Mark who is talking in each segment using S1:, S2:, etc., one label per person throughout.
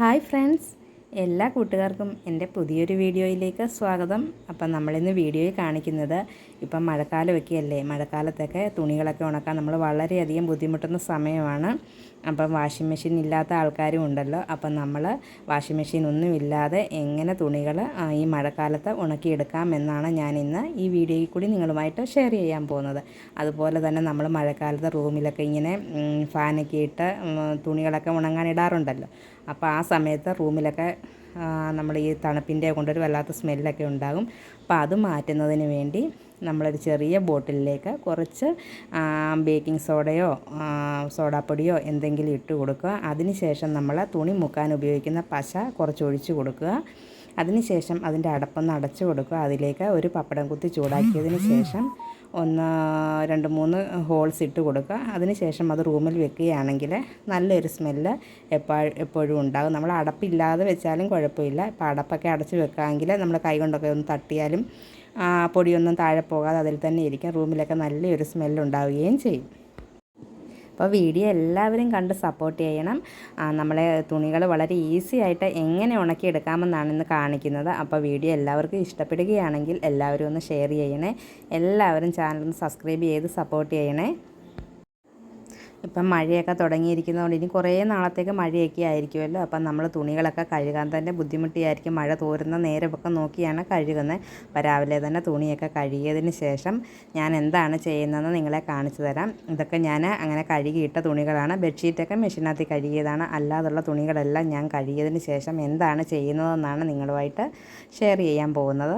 S1: Hi friends എല്ലാ കൂട്ടുകാർക്കും എന്റെ പുതിയൊരു വീഡിയോയിലേക്ക് സ്വാഗതം. അപ്പം നമ്മളിന്ന് വീഡിയോയിൽ കാണിക്കുന്നത് ഇപ്പം മഴക്കാലമൊക്കെ അല്ലേ മഴക്കാലത്തൊക്കെ തുണികളൊക്കെ ഉണക്കാൻ നമ്മൾ വളരെയധികം ബുദ്ധിമുട്ടുന്ന സമയമാണ്. അപ്പം വാഷിംഗ് മെഷീൻ ഇല്ലാത്ത ആൾക്കാരും ഉണ്ടല്ലോ. അപ്പം നമ്മൾ വാഷിംഗ് മെഷീൻ ഒന്നും ഇല്ലാതെ എങ്ങനെ തുണികൾ ഈ മഴക്കാലത്ത് ഉണക്കിയെടുക്കാം എന്നാണ് ഞാൻ ഇന്ന് ഈ വീഡിയോയിൽ കൂടി നിങ്ങളുമായിട്ട് ഷെയർ ചെയ്യാൻ പോകുന്നത്. അതുപോലെ തന്നെ നമ്മൾ മഴക്കാലത്ത് റൂമിലൊക്കെ ഇങ്ങനെ ഫാനൊക്കെ ഇട്ട് തുണികളൊക്കെ ഉണങ്ങാൻ ഇടാറുണ്ടല്ലോ. അപ്പോൾ ആ സമയത്ത് റൂമിലൊക്കെ നമ്മൾ ഈ തണുപ്പിന്റെ കൊണ്ടൊരു വല്ലാത്ത സ്മെല്ലൊക്കെ ഉണ്ടാകും. അപ്പോൾ അത് മാറ്റുന്നതിന് വേണ്ടി നമ്മളൊരു ചെറിയ ബോട്ടിലിലേക്ക് കുറച്ച് ബേക്കിംഗ് സോഡയോ സോഡാപ്പൊടിയോ എന്തെങ്കിലും ഇട്ട് കൊടുക്കുക. അതിനുശേഷം നമ്മൾ തുണി മുക്കാൻ ഉപയോഗിക്കുന്ന പശ കുറച്ച് ഒഴിച്ച് കൊടുക്കുക. അതിനുശേഷം അതിന്റെ അടപ്പൊന്ന് അടച്ചു കൊടുക്കുക. അതിലേക്ക് ഒരു പപ്പടം കുത്തി ചൂടാക്കിയതിന് ശേഷം ഒന്ന് രണ്ട് മൂന്ന് ഹോൾസ് ഇട്ട് കൊടുക്കുക. അതിനുശേഷം അത് റൂമിൽ വെക്കുകയാണെങ്കിൽ നല്ലൊരു സ്മെല്ല് എപ്പോഴും എപ്പോഴും ഉണ്ടാകും. നമ്മൾ അടപ്പില്ലാതെ വെച്ചാലും കുഴപ്പമില്ല. ഇപ്പോൾ അടപ്പൊക്കെ അടച്ച് വെക്കാമെങ്കിൽ നമ്മൾ കൈ കൊണ്ടൊക്കെ ഒന്ന് തട്ടിയാലും പൊടിയൊന്നും താഴെ പോകാതെ അതിൽ തന്നെ ഇരിക്കും. റൂമിലൊക്കെ നല്ലൊരു സ്മെല്ലുണ്ടാവുകയും ചെയ്യും. അപ്പോൾ വീഡിയോ എല്ലാവരും കണ്ട് സപ്പോർട്ട് ചെയ്യണം. നമ്മളെ തുണികൾ വളരെ ഈസി ആയിട്ട് എങ്ങനെ ഉണക്കിയെടുക്കാമെന്നാണ് ഇന്ന് കാണിക്കുന്നത്. അപ്പോൾ വീഡിയോ എല്ലാവർക്കും ഇഷ്ടപ്പെടുകയാണെങ്കിൽ എല്ലാവരും ഒന്ന് ഷെയർ ചെയ്യണേ. എല്ലാവരും ചാനൽ ഒന്ന് സബ്സ്ക്രൈബ് ചെയ്ത് സപ്പോർട്ട് ചെയ്യണേ. ഇപ്പം മഴയൊക്കെ തുടങ്ങിയിരിക്കുന്നതുകൊണ്ട് ഇനി കുറേ നാളത്തേക്ക് മഴയൊക്കെ ആയിരിക്കുമല്ലോ. അപ്പം നമ്മൾ തുണികളൊക്കെ കഴുകാൻ തന്നെ ബുദ്ധിമുട്ടിയായിരിക്കും. മഴ തോരുന്ന നേരമൊക്കെ നോക്കിയാണ് കഴുകുന്നത്. അപ്പോൾ രാവിലെ തന്നെ തുണിയൊക്കെ കഴുകിയതിന് ശേഷം ഞാൻ എന്താണ് ചെയ്യുന്നതെന്ന് നിങ്ങളെ കാണിച്ചു തരാം. ഇതൊക്കെ ഞാൻ അങ്ങനെ കഴുകിയിട്ട തുണികളാണ്. ബെഡ്ഷീറ്റൊക്കെ മെഷീനകത്ത് കഴുകിയതാണ്. അല്ലാതുള്ള തുണികളെല്ലാം ഞാൻ കഴുകിയതിന് ശേഷം എന്താണ് ചെയ്യുന്നതെന്നാണ് നിങ്ങളുമായിട്ട് ഷെയർ ചെയ്യാൻ പോകുന്നത്.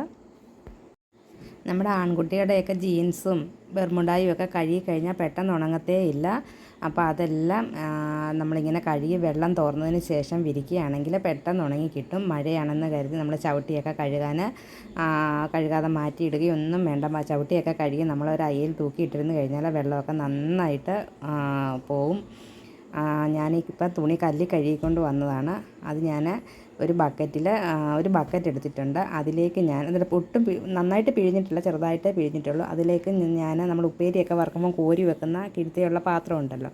S1: നമ്മുടെ ആൺകുട്ടിയുടെയൊക്കെ ജീൻസും ബെർമുണ്ടായും ഒക്കെ കഴുകി കഴിഞ്ഞാൽ പെട്ടെന്ന് ഉണങ്ങത്തേ ഇല്ല. അപ്പോൾ അതെല്ലാം നമ്മളിങ്ങനെ കഴുകി വെള്ളം തോർന്നതിന് ശേഷം വിരിക്കുകയാണെങ്കിൽ പെട്ടെന്ന് ഉണങ്ങി കിട്ടും. മഴയാണെന്ന് കരുതി നമ്മൾ ചവിട്ടിയൊക്കെ കഴുകാൻ കഴുകാതെ മാറ്റിയിടുകയൊന്നും വേണ്ട. ചവിട്ടിയൊക്കെ കഴുകി നമ്മളൊരു അയ്യയിൽ തൂക്കിയിട്ടിരുന്ന് കഴിഞ്ഞാൽ വെള്ളമൊക്കെ നന്നായിട്ട് പോവും. ഞാനിപ്പം തുണി കല്ലി കഴുകിക്കൊണ്ട് വന്നതാണ്. അത് ഞാൻ ഒരു ബക്കറ്റിൽ ഒരു ബക്കറ്റ് എടുത്തിട്ടുണ്ട്. അതിലേക്ക് ഞാൻ എന്നിട്ട് ഒട്ടും നന്നായിട്ട് പിഴിഞ്ഞിട്ടില്ല ചെറുതായിട്ടേ പിഴിഞ്ഞിട്ടുള്ളൂ. അതിലേക്ക് ഞാൻ നമ്മൾ ഉപ്പേരിയൊക്കെ വറുക്കുമ്പോൾ കോരി വെക്കുന്ന കിഴുത്തിയുള്ള പാത്രം ഉണ്ടല്ലോ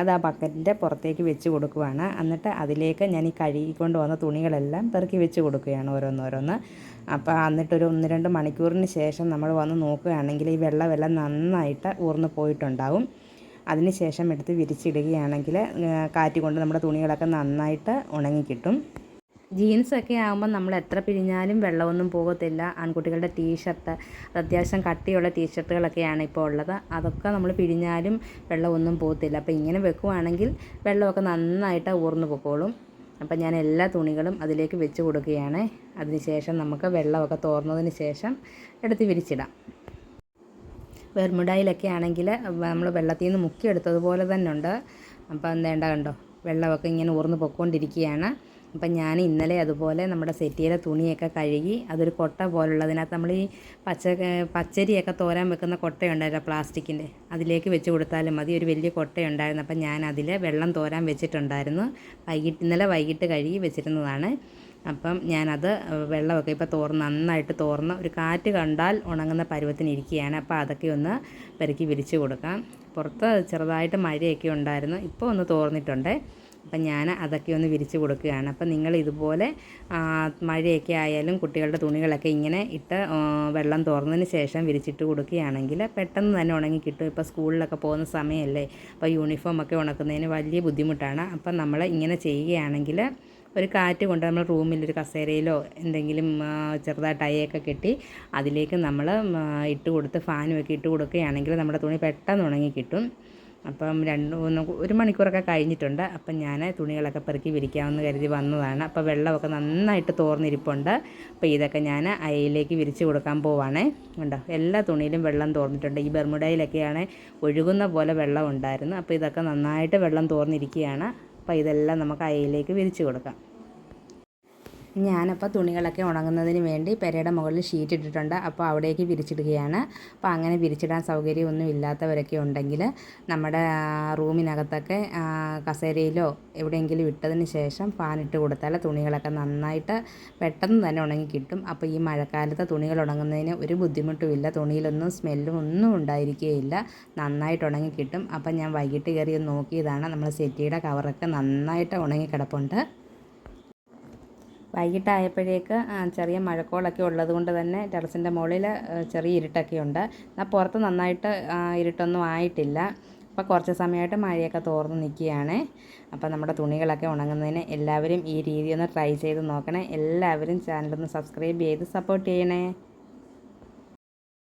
S1: അത് ആ ബക്കറ്റിന്റെ പുറത്തേക്ക് വെച്ച് കൊടുക്കുവാണ്. എന്നിട്ട് അതിലേക്ക് ഞാൻ ഈ കഴുകിക്കൊണ്ട് വന്ന തുണികളെല്ലാം പെറുക്കി വെച്ച് കൊടുക്കുകയാണ് ഓരോന്നോരോന്ന്. അപ്പോൾ എന്നിട്ടൊരു ഒന്ന് രണ്ട് മണിക്കൂറിന് ശേഷം നമ്മൾ വന്ന് നോക്കുകയാണെങ്കിൽ ഈ വെള്ളമെല്ലാം നന്നായിട്ട് ഊർന്ന് പോയിട്ടുണ്ടാവും. അതിന് ശേഷം എടുത്ത് വിരിച്ചിടുകയാണെങ്കിൽ കാറ്റ് കൊണ്ട് നമ്മുടെ തുണികളൊക്കെ നന്നായിട്ട് ഉണങ്ങി കിട്ടും ജീൻസൊക്കെ ആകുമ്പോൾ നമ്മൾ എത്ര പിരിഞ്ഞാലും വെള്ളമൊന്നും പോകത്തില്ല. ആൺകുട്ടികളുടെ ടീഷർട്ട് അത്യാവശ്യം കട്ടിയുള്ള ടീഷർട്ടുകളൊക്കെയാണ് ഇപ്പോൾ ഉള്ളത്. അതൊക്കെ നമ്മൾ പിരിഞ്ഞാലും വെള്ളമൊന്നും പോകത്തില്ല. അപ്പോൾ ഇങ്ങനെ വെക്കുവാണെങ്കിൽ വെള്ളമൊക്കെ നന്നായിട്ട് ഊർന്നു പൊക്കോളും. അപ്പം ഞാൻ എല്ലാ തുണികളും അതിലേക്ക് വെച്ച് കൊടുക്കുകയാണ്. അതിനുശേഷം നമുക്ക് വെള്ളമൊക്കെ തോർന്നതിന് ശേഷം എടുത്ത് വിരിച്ചിടാം. വെർമുഡായിലൊക്കെ ആണെങ്കിൽ നമ്മൾ വെള്ളത്തിൽ നിന്ന് മുക്കിയെടുത്തതുപോലെ തന്നെ ഉണ്ട്. അപ്പം എന്തേണ്ട കണ്ടോ? വെള്ളമൊക്കെ ഇങ്ങനെ ഊർന്ന് പൊയ്ക്കൊണ്ടിരിക്കുകയാണ് അപ്പം ഞാൻ ഇന്നലെ അതുപോലെ നമ്മുടെ സെറ്റിയിലെ തുണിയൊക്കെ കഴുകി അതൊരു കൊട്ട പോലുള്ളതിനകത്ത് നമ്മൾ ഈ പച്ച പച്ചരിയൊക്കെ തോരാൻ വെക്കുന്ന കൊട്ടയുണ്ടായിരുന്നു പ്ലാസ്റ്റിക്കിന്റെ. അതിലേക്ക് വെച്ച് കൊടുത്താലും മതി. ഒരു വലിയ കൊട്ടയുണ്ടായിരുന്നു. അപ്പം ഞാൻ അതിൽ വെള്ളം തോരാൻ വെച്ചിട്ടുണ്ടായിരുന്നു. വൈകിട്ട് ഇന്നലെ വൈകിട്ട് കഴുകി വെച്ചിരുന്നതാണ്. അപ്പം ഞാനത് വെള്ളമൊക്കെ ഇപ്പോൾ തോർന്ന് നന്നായിട്ട് തോർന്ന് ഒരു കാറ്റ് കണ്ടാൽ ഉണങ്ങുന്ന പരുവത്തിന് ഇരിക്കുകയാണ്. അപ്പോൾ അതൊക്കെ ഒന്ന് പെരുക്കി വിരിച്ചു കൊടുക്കാം. പുറത്ത് ചെറുതായിട്ട് മഴയൊക്കെ ഉണ്ടായിരുന്നു. ഇപ്പോൾ ഒന്ന് തോർന്നിട്ടുണ്ട്. അപ്പം ഞാൻ അതൊക്കെ ഒന്ന് വിരിച്ച് കൊടുക്കുകയാണ്. അപ്പം നിങ്ങൾ ഇതുപോലെ മഴയൊക്കെ ആയാലും കുട്ടികളുടെ തുണികളൊക്കെ ഇങ്ങനെ ഇട്ട് വെള്ളം തുറന്നതിന് ശേഷം വിരിച്ചിട്ട് കൊടുക്കുകയാണെങ്കിൽ പെട്ടെന്ന് തന്നെ ഉണങ്ങി കിട്ടും. ഇപ്പോൾ സ്കൂളിലൊക്കെ പോകുന്ന സമയമല്ലേ അപ്പോൾ യൂണിഫോം ഒക്കെ ഉണക്കുന്നതിന് വലിയ ബുദ്ധിമുട്ടാണ്. അപ്പം നമ്മൾ ഇങ്ങനെ ചെയ്യുകയാണെങ്കിൽ ഒരു കാറ്റ് കൊണ്ട് നമ്മൾ റൂമിൽ ഒരു കസേരയിലോ എന്തെങ്കിലും ചെറുതായിട്ട് അയയൊക്കെ കെട്ടി അതിലേക്ക് നമ്മൾ ഇട്ട് കൊടുത്ത് ഫാനും ഒക്കെ ഇട്ട് കൊടുക്കുകയാണെങ്കിൽ നമ്മുടെ തുണി പെട്ടെന്ന് ഉണങ്ങി കിട്ടും. അപ്പം രണ്ട് മൂന്ന് ഒരു മണിക്കൂറൊക്കെ കഴിഞ്ഞിട്ടുണ്ട്. അപ്പം ഞാൻ തുണികളൊക്കെ പെറുക്കി വിരിക്കാമെന്ന് കരുതി വന്നതാണ്. അപ്പോൾ വെള്ളമൊക്കെ നന്നായിട്ട് തോർന്നിരിപ്പുണ്ട്. അപ്പോൾ ഇതൊക്കെ ഞാൻ അയയിലേക്ക് വിരിച്ച് കൊടുക്കാൻ പോവാണേ. ഉണ്ടോ എല്ലാ തുണിയിലും വെള്ളം തോർന്നിട്ടുണ്ട്. ഈ ബെർമുഡയിലൊക്കെയാണ് ഒഴുകുന്ന പോലെ വെള്ളം ഉണ്ടായിരുന്നു. അപ്പോൾ ഇതൊക്കെ നന്നായിട്ട് വെള്ളം തോർന്നിരിക്കുകയാണ്. അപ്പോൾ ഇതെല്ലാം നമുക്ക് അയയിലേക്ക് വിരിച്ച് കൊടുക്കാം. ഞാനപ്പോൾ തുണികളൊക്കെ ഉണങ്ങുന്നതിന് വേണ്ടി പെരയുടെ മുകളിൽ ഷീറ്റ് ഇട്ടിട്ടുണ്ട്. അപ്പോൾ അവിടേക്ക് വിരിച്ചിടുകയാണ്. അപ്പോൾ അങ്ങനെ വിരിച്ചിടാൻ സൗകര്യമൊന്നും ഇല്ലാത്തവരൊക്കെ ഉണ്ടെങ്കിൽ നമ്മുടെ റൂമിനകത്തൊക്കെ കസേരയിലോ എവിടെയെങ്കിലും ഇട്ടതിന് ശേഷം ഫാൻ ഇട്ട് കൊടുത്താൽ തുണികളൊക്കെ നന്നായിട്ട് പെട്ടെന്ന് തന്നെ ഉണങ്ങി കിട്ടും. അപ്പോൾ ഈ മഴക്കാലത്ത് തുണികൾ ഉണങ്ങുന്നതിന് ഒരു ബുദ്ധിമുട്ടുമില്ല. തുണിയിലൊന്നും സ്മെല്ലും ഒന്നും ഉണ്ടായിരിക്കുകയില്ല നന്നായിട്ട് ഉണങ്ങി കിട്ടും. അപ്പം ഞാൻ വൈകിട്ട് കയറി നോക്കിയതാണ്. നമ്മൾ സെറ്റിയുടെ കവറൊക്കെ നന്നായിട്ട് ഉണങ്ങി കിടപ്പുണ്ട്. വൈകിട്ടായപ്പോഴേക്ക് ചെറിയ മഴക്കോളൊക്കെ ഉള്ളത് കൊണ്ട് തന്നെ ടെറസിന്റെ മുകളിൽ ചെറിയ ഇരുട്ടൊക്കെ ഉണ്ട് എന്നാൽ പുറത്ത് നന്നായിട്ട് ഇരുട്ടൊന്നും ആയിട്ടില്ല. അപ്പോൾ കുറച്ച് സമയമായിട്ട് മഴയൊക്കെ തോർന്ന് നിൽക്കുകയാണ്. അപ്പോൾ നമ്മുടെ തുണികളൊക്കെ ഉണങ്ങുന്നതിന് എല്ലാവരും ഈ രീതി ഒന്ന് ട്രൈ ചെയ്ത് നോക്കണേ. എല്ലാവരും ചാനലൊന്ന് സബ്സ്ക്രൈബ് ചെയ്ത് സപ്പോർട്ട് ചെയ്യണേ.